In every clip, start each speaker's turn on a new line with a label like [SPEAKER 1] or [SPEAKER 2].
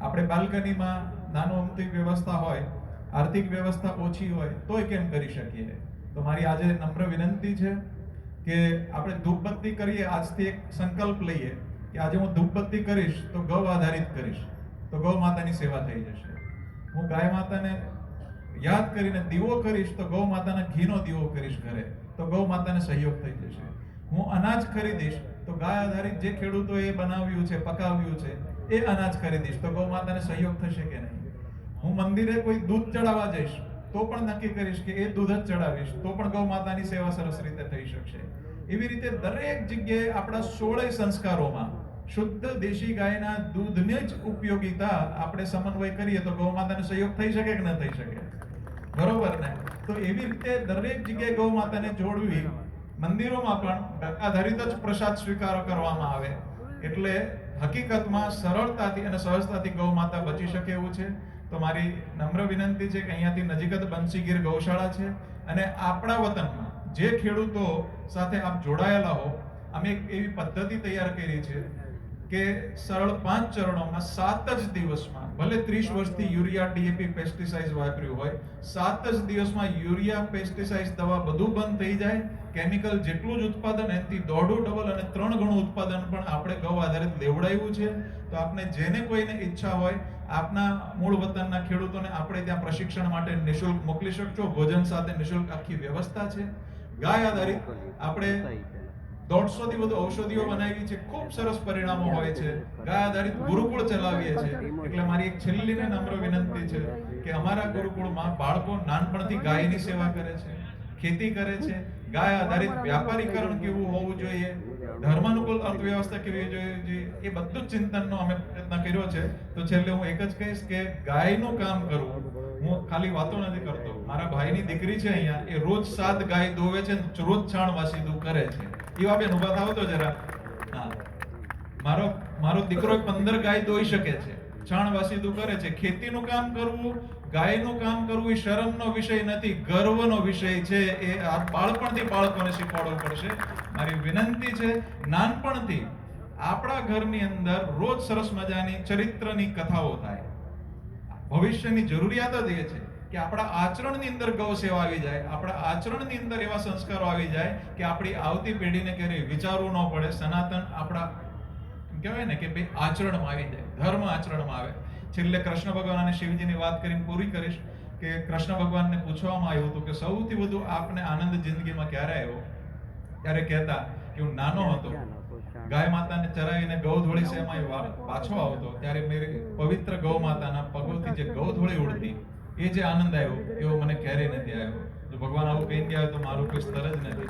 [SPEAKER 1] આપણે બાલ્કનીમાં નાનો અમતિક વ્યવસ્થા હોય, આર્થિક વ્યવસ્થા ઓછી હોય, તોય કેમ કરી શકીએ? તો મારી આજે નમ્ર વિનંતી છે કે આપણે ધૂપબત્તી કરીએ, આજથી એક સંકલ્પ લઈએ કે આજે હું ધૂપબત્તી કરીશ તો ગૌ આધારિત કરીશ, તો ગૌ માતાની સેવા થઈ જશે. હું ગાય માતાને યાદ કરીને દીવો કરીશ તો ગૌ માતાના ઘીનો દીવો કરીશ ઘરે, તો ગૌ માતાને સહયોગ થઈ જશે. હું અનાજ ખરીદીશ તો ગાય આધારિત જે ખેડૂતોએ બનાવ્યું છે, પકાવ્યું છે, એ અનાજ ખરીદીશ. તો ગૌ માતાને સહયોગ થશે કે નહીં? હું મંદિરે કોઈ દૂધ ચડાવવા જઈશ, તો પણ નક્કી કરીશ કે એ દૂધ જ ચડાવીશ, તો પણ ગૌ માતાની સેવા સરસ રીતે થઈ શકશે. એવી રીતે દરેક જગ્યાએ આપણા સોળે સંસ્કારોમાં શુદ્ધ દેશી ગાયના દૂધને જ ઉપયોગીતા આપણે સમન્વય કરીએ તો ગૌ માતાને સહયોગ થઈ શકે કે ન થઈ શકે? બરોબર ને? તો એવી રીતે દરેક જગ્યાએ ગૌ માતાને જોડવી મંદિરોમાં પણ આધારિત જ પ્રસાદ સ્વીકાર કરવામાં આવે. એટલે હકીકતમાં સરળતાથી અને સહજતાથી ગૌ માતા બચી શકે એવું છે. તો મારી નમ્ર વિનંતી છે કે અહીંયાથી નજીક જ બંસીગીર ગૌશાળા છે અને આપણા વતનમાં જે ખેડૂતો સાથે આપ જોડાયેલા હો, અમે એક એવી પદ્ધતિ તૈયાર કરી છે કે સરળ પાંચ ચરણોમાં સાત જ દિવસમાં ભલે ત્રીસ વર્ષથી યુરિયા ડીએપી પેસ્ટિસાઇડ વાપર્યું હોય સાત જ દિવસમાં યુરિયા પેસ્ટિસાઇડ દવા બધું બંધ થઈ જાય. કેમિકલ જેટલું જ ઉત્પાદન એનાથી દોઢું ડબલ અને ત્રણ ગણું ઉત્પાદન પણ આપણે ગૌ આધારિત લેવડાવ્યું છે. તો આપને જેને કોઈને ઈચ્છા હોય આપના મૂળ વતનના ખેડૂતોને આપણે ત્યાં પ્રશિક્ષણ માટે નિશુલ્ક મોકલી શકશો ભોજન સાથે નિશુલ્ક આખી વ્યવસ્થા છે. ગાય આધારિત આપણે દોઢસો થી વધુ ઔષધિઓ બનાવી છે. ખૂબ સરસ પરિણામો હોય છે. ગાય આધારિત ગુરુકુળ ચલાવીએ છીએ એટલે મારી એક છેલ્લી નમ્ર વિનંતી છે કે અમારા ગુરુકુળમાં બાળકો નાનપણથી ગાયની સેવા કરે છે, ખેતી કરે છે. ગાય આધારિત વ્યાપારીકરણ કેવું હોવું જોઈએ? ધર્માનુકૂળ અર્થવ્યવસ્થા કેવી જોઈએ? એ બધું જ ચિંતનનો અમે પ્રયત્ન કર્યો છે. તો છેલ્લે હું એક જ કહીશ કે ગાયનું કામ કરવું હું ખાલી વાતો નથી કરતો. મારા ભાઈની દીકરી છે અહીંયા. એ રોજ સાત ગાય દોવે છે રોજ છાણ વાસીદું કરે છે. એવા બેન ઊભા થાવ તો જરા. હા. મારો મારો દીકરો પંદર ગાય દોઈ શકે છે. છાણ વાસીદું કરે છે. ખેતીનું કામ કરવું, ગાયનું કામ કરવું એ શરમનો વિષય નથી, ગર્વનો વિષય છે. એ આ બાળપણથી બાળકોને શીખવાડવું પડશે. મારી વિનંતી છે, નાનપણથી આપણા ઘરની અંદર રોજ સરસ મજાની ચરિત્રની કથાઓ થાય. ભવિષ્યની જરૂરિયાત જ એ છે. કે આપણા આચરણની અંદર ગૌ સેવા આવી જાય, આપણા આચરણની અંદર એવા સંસ્કારો આવી જાય કે આપણી આવતી પેઢીને ક્યારેય વિચારવું ન પડે, સનાતન આપણા કહેવાય ને કે ભાઈ આચરણમાં આવી જાય, ધર્મ આચરણમાં આવે. છેલ્લે કૃષ્ણ ભગવાન અને શિવજીની વાત કરીને પૂરી કરીશ કે કૃષ્ણ ભગવાનને પૂછવામાં આવ્યું હતું કે સૌથી વધુ આપને આનંદ જિંદગીમાં ક્યારે આવ્યો? ત્યારે કહેતા કે હું નાનો હતો. ગાય માતાને ચરાવીને ગૌધોળી સેમાં પાછો આવતો, ત્યારે મેરે પવિત્ર ગૌ માતાના પગોથી જે ગૌધોળી ઉડતી એ જે આનંદ આવ્યો, એવો મને ક્યારેય નથી આવ્યો. જો ભગવાન આવું કહી ગયા હોય તો મારું કોઈ સ્તર જ નથી.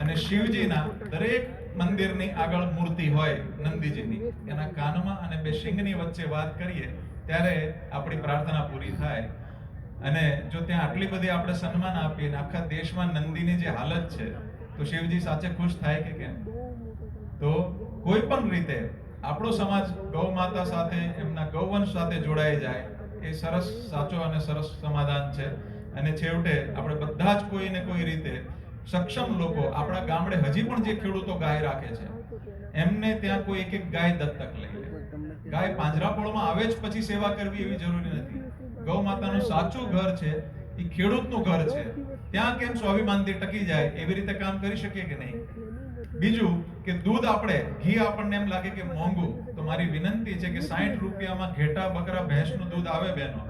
[SPEAKER 1] અને શિવજીના દરેક મંદિરની આગળ મૂર્તિ હોય, નંદીજીની, એના કાનમાં અને બે શિંગની વચ્ચે વાત કરીએ, ત્યારે આપણી પ્રાર્થના પૂરી થાય. અને જો ત્યાં આટલી બધી આપણે સન્માન આપીએ ને આખા દેશમાં નંદીની જે હાલત છે, તો શિવજી સાચે ખુશ થાય કે કેમ? તો કોઈ પણ રીતે આપણો સમાજ ગૌ માતા સાથે, એમના ગૌવંશ સાથે જોડાઈ જાય એ સરસ સાચો અને સરસ સમાધાન છે. અને છેવટે આપણે બધા જ કોઈ ને કોઈ રીતે સક્ષમ લોકો આપણા ગામડે હજી પણ જે ખેડૂતો ગાય રાખે છે, એમને ત્યાં કોઈ એક એક ગાય દત્તક લઈ લે. ગાય પાંજરાપોળમાં આવે જ પછી સેવા કરવી એવી જરૂરી નથી. ગૌ માતાનું સાચું ઘર છે, એ ખેડૂતનું ઘર છે. ત્યાં કેમ સ્વાભિમાનથી ટકી જાય, એવી રીતે કામ કરી શકીએ કે નહીં? બીજું કે દૂધ આપણે, ઘી આપણને એમ લાગે કે મોંઘું. તો મારી વિનંતી છે કે સાઠ રૂપિયામાં ઘેટા બકરા ભેંસનું દૂધ આવે બેનો.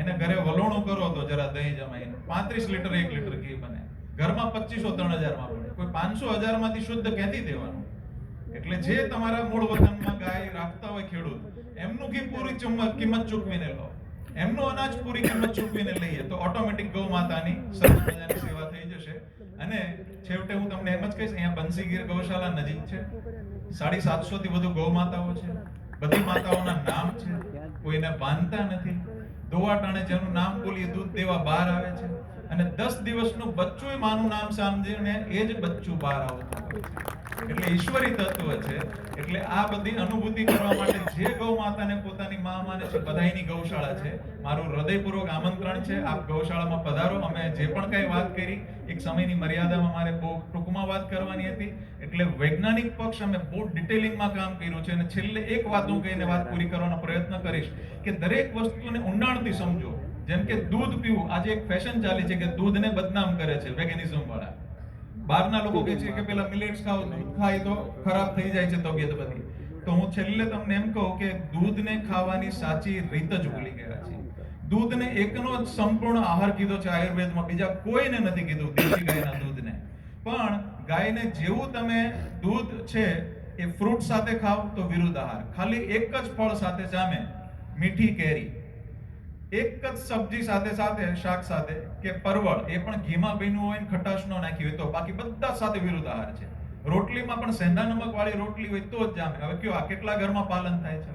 [SPEAKER 1] એને ઘરે વલોણું કરો તો જરા દહીં જમાઈને પાંત્રીસ લીટર, એક લીટર ઘી બને. ઘરમાં પચીસો, ત્રણ હજારમાં બને. કોઈ પાંચસો હજારમાંથી શુદ્ધ ક્યાંથી દેવાનું? એટલે જે તમારા મૂળ વતનમાં ગાય રાખતા હોય ખેડૂત, એમનું ઘી પૂરી કિંમત ચૂકવીને લો. એમનું અનાજ પૂરી કિંમત ચૂકવીને લઈએ તો ઓટોમેટિક ગૌ માતાની સરસ સેવા થઈ જશે. અને છેવટે હું તમને એમ જ કહીશ, અહીંયા બંસીગીર ગૌશાલા નજીક છે. સાડી સાતસો થી વધુ ગૌ માતાઓ છે. બધી માતાઓના નામ છે. કોઈને બાંધતા નથી. દોવા ટાણે જેનું નામ બોલીએ, દૂધ દેવા બહાર આવે છે. અને દસ દિવસનું બચ્ચું માનું નામ સાંભળીને એ જ બચ્ચું બહાર આવતું હોય છે. એટલે ઈશ્વરી તત્વ છે. એટલે આ બધી અનુભૂતિ કરવા માટે જે ગૌ માતાને પોતાની મા માને છે, બધાયની ગૌશાળા છે. મારું હૃદયપૂર્વક આમંત્રણ છે, આપ ગૌશાળામાં પધારો. અમે જે પણ કઈ વાત કરી, એક સમયની મર્યાદામાં મારે બહુ ટૂંકમાં વાત કરવાની હતી. એટલે વૈજ્ઞાનિક પક્ષ અમે બહુ ડિટેલિંગમાં કામ કર્યું છે અને છેલ્લે એક વાત હું કહીને વાત પૂરી કરવાનો પ્રયત્ન કરીશ કે દરેક વસ્તુને ઊંડાણથી સમજો. જેમ કે દૂધ પીવું, આજે એક ફેશન ચાલી છે કે દૂધને બદનામ કરે છે વેગેનિઝમ વાળા. બહારના લોકો કહે છે કે પેલા મિલેટ્સ ખાઓ, દૂધ ખાય તો ખરાબ થઈ જાય છે તબિયત બધી. તો હું છેલ્લે તમને એમ કહું કે દૂધને ખાવાની સાચી રીત જ ભૂલી ગયા છે દૂધને એકનો જ સંપૂર્ણ આહાર કીધો છે આયુર્વેદમાં, બીજા કોઈને નથી કીધું દેશી ગાયના દૂધને. પણ ગાયને જેવું તમે દૂધ છે એ ફ્રૂટ સાથે ખાવ તો વિરુદ્ધ આહાર. ખાલી એક જ ફળ સાથે જામે, મીઠી કેરી. એક જ સબ્જી સાથે સાથે શાક સાથે કે પરવળ એ પણ ઘીમાં ભીનું હોય ને ખટાશ ન નાખી હોય તો. બાકી બધા સાથે વિરુદ્ધ આહાર છે. રોટલીમાં પણ સેંધા નમક વાળી રોટલી હોય તો જ જામે. હવે કયો આ કેટલા ઘરમાં પાલન થાય છે?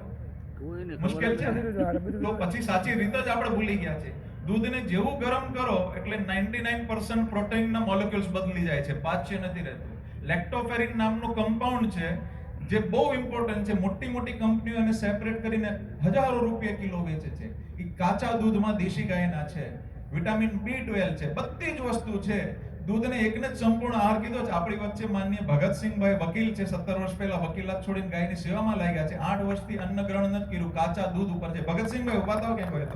[SPEAKER 1] મુશ્કેલ છે? ને તો પછી સાચી રીત જ આપણે ભૂલી ગયા છે. દૂધને જેવું ગરમ કરો એટલે 99% પ્રોટીનના મોલેક્યુલ્સ બદલી જાય છે. પાચ્ય નથી રહેતું. લેક્ટોફેરિન નામનું કમ્પાઉન્ડ છે. જે બહુ ઇમ્પોર્ટન્ટ છે, મોટી મોટી કંપનીઓને સેપરેટ કરીને હજારો રૂપિયા કિલો વેચે છે. એ કાચા દૂધમાં દેશી ગાયના છે વિટામિન બી ટ્વેલ્વ છે, બધી જ વસ્તુ છે. દૂધને એકને જ સંપૂર્ણ આહાર કીધો છે. આપણી વચ્ચે માન્ય ભગતસિંહભાઈ વકીલ છે, સત્તર વર્ષ પહેલા વકીલાત છોડીને ગાયની સેવામાં લાગ્યા છે. આઠ વર્ષથી અન્ન ગ્રહણ નથી કર્યું, કાચા દૂધ ઉપર છે. ભગતસિંહભાઈ ઊભા થાવ કેમ ભાઈ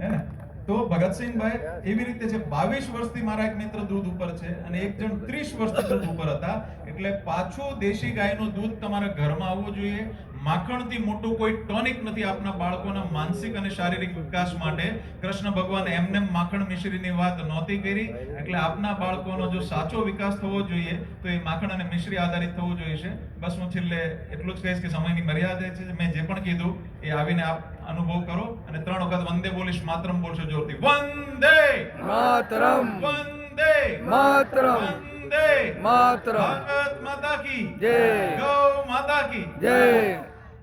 [SPEAKER 1] હે ને? તો ભગતસિંહભાઈ એવી રીતે છે, બાવીસ વર્ષથી મારા એક મિત્ર દૂધ ઉપર છે અને એક જણ ત્રીસ વર્ષથી દૂધ ઉપર હતા. એટલે પાછું દેશી ગાયનું દૂધ તમારા ઘરમાં આવવું જોઈએ. માખણથી મોટું કોઈ ટોનિક નથી આપના બાળકોના માનસિક અને શારીરિક વિકાસ માટે. કૃષ્ણ ભગવાન એમને માખણ મિશ્રીની વાત નહોતી કરી. એટલે આપના બાળકોનો જો સાચો વિકાસ થવો જોઈએ તો એ માખણ અને મિશ્રી આધારિત થવું જોઈએ છે. બસ હું છેલ્લે એટલું જ કહીશ કે સમયની મર્યાદા છે. મેં જે પણ કીધું એ આવીને આપ અનુભવ કરો અને ત્રણ વખત વંદે બોલીશ માત્રમ બોલશો જોરથી. વંદે!
[SPEAKER 2] માતરમ!
[SPEAKER 1] વંદે!
[SPEAKER 2] માતરમ!
[SPEAKER 1] વંદે
[SPEAKER 2] માત્ર
[SPEAKER 1] ભારત માતા કી.
[SPEAKER 2] જય.
[SPEAKER 1] ગૌ માતા કી.
[SPEAKER 2] જય.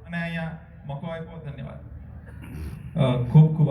[SPEAKER 1] અને અહીંયા મોકો આપ્યો ધન્યવાદ. ખૂબ ખૂબ